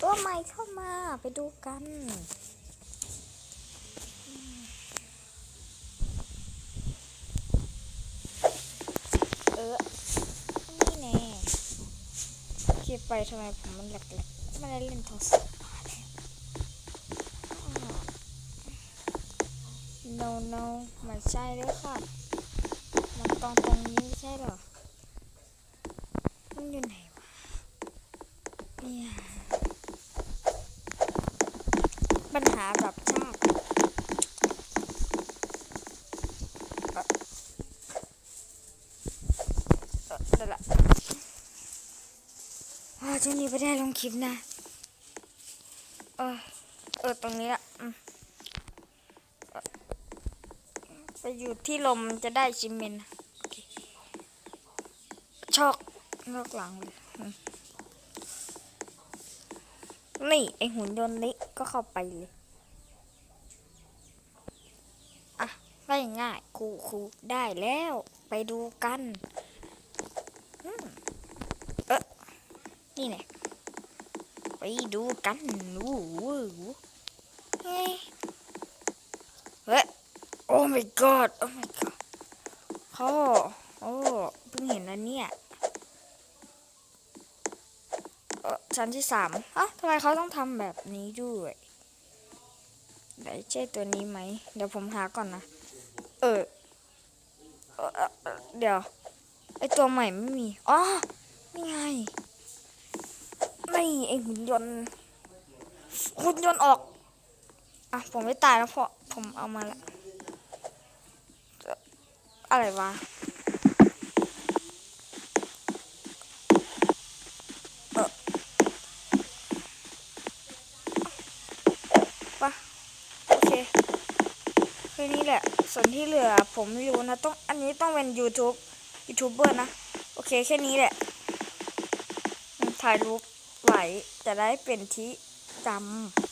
ตัวใหม่เข้ามาไปดูกันเออนี่แน่คลิปไปทำไมผมมันแหลกๆไม่ได้เล่นโทรศัพท์มาแล้วอ้อ no no มันใช่เลยค่ะ มันตรงตรงนี้ใช่หรอ มันอยู่ไหนวะ เนี่ย ปัญหาแบบชาติเอ่ออ่อเดี๋ยวละอ่าช่วงนี้ไม่ได้ลงคลิปนะ เออ เออ ตรงนี้อะอืมเอ่อไปอยู่ที่ลมจะได้ชิมเมนต์โอเคชอกนอกหลังเลย นี่ไอหุ่นยนต์นี้ก็เข้าไปเลย อะง่ายง่ายๆครูครูได้แล้ว ไปดูกันอืมเออนี่ไงไปดูกันวู้วู้วู้เฮ้ยเฮ้ยโอ้ my god โอ้ my god พ่อโอ้เพิ่งเห็นนะเนี่ย ชั้นที่สามอะทำไมเขาต้องทำแบบนี้ด้วยเดี๋ยวใช่ตัวนี้ไหม เดี๋ยวผมหาก่อนนะ เออ เดี๋ยว ไอตัวใหม่ไม่มี อ๋อ นี่ไงนี่ไอหุ่นยนต์ หุ่นยนต์ออก อะ ผมไม่ตายแล้วเพราะผมเอามาละ อะไรวะ เออปะโอเคแค่นี้แหละ ส่วนที่เหลือผมไม่รู้นะ ต้องอันนี้ต้องเป็น YouTube ยูทูบเบอร์นะ โอเคแค่นี้แหละ ถ่ายรูปไว้จะได้เป็นที่จำ